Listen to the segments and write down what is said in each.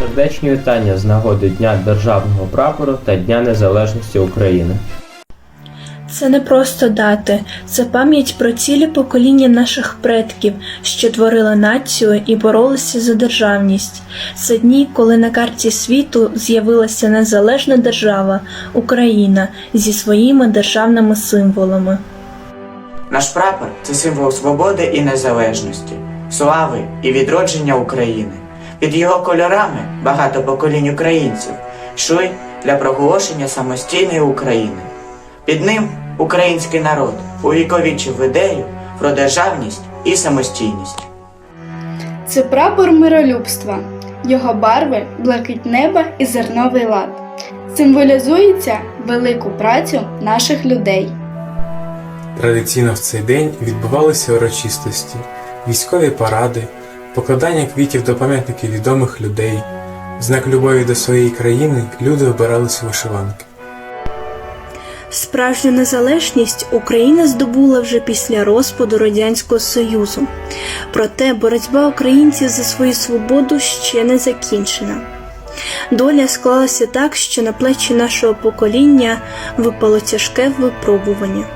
Сердечні вітання з нагоди Дня Державного прапору та Дня Незалежності України. Це не просто дати, це пам'ять про цілі покоління наших предків, що творили націю і боролися за державність. Це дні, коли на карті світу з'явилася незалежна держава Україна зі своїми державними символами. Наш прапор це символ свободи і незалежності, слави і відродження України. Під його кольорами багато поколінь українців йшли для проголошення самостійної України. Під ним український народ увіковічив ідею про державність і самостійність. Це прапор миролюбства. Його барви блакить неба і зерновий лад. Символізується велику працю наших людей. Традиційно в цей день відбувалися урочистості, військові паради, покладання квітів до пам'ятників відомих людей. В знак любові до своєї країни люди обиралися вишиванки. Справжню незалежність Україна здобула вже після розпаду Радянського Союзу. Проте боротьба українців за свою свободу ще не закінчена. Доля склалася так, що на плечі нашого покоління випало тяжке випробування.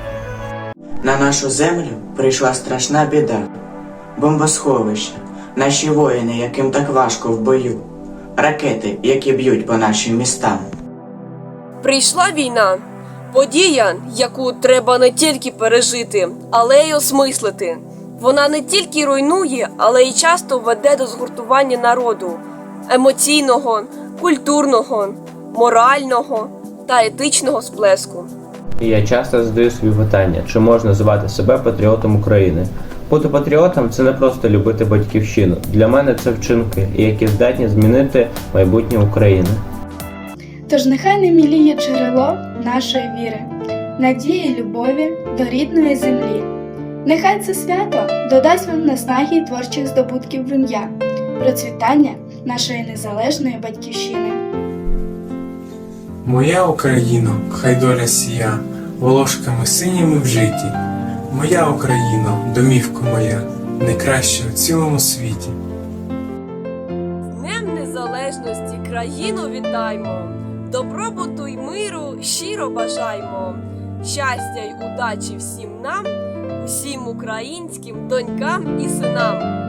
На нашу землю прийшла страшна біда. Бомбосховища, наші воїни, яким так важко в бою, ракети, які б'ють по нашим містам. Прийшла війна, подія, яку треба не тільки пережити, але й осмислити. Вона не тільки руйнує, але й часто веде до згуртування народу емоційного, культурного, морального та етичного сплеску. І я часто задаю собі питання, чи можна звати себе патріотом України. Бути патріотом це не просто любити батьківщину. Для мене це вчинки, які здатні змінити майбутнє України. Тож нехай не міліє джерело нашої віри, надії, любові до рідної землі. Нехай це свято додасть вам наснаги й творчих здобутків в ім'я, процвітання нашої незалежної батьківщини. Моя Україно, хай доля сія, волошками синіми в житті. Моя Україна, домівка моя, найкраща в цілому світі. З Днем Незалежності країну вітаймо, добробуту й миру щиро бажаймо, щастя й удачі всім нам, усім українським донькам і синам.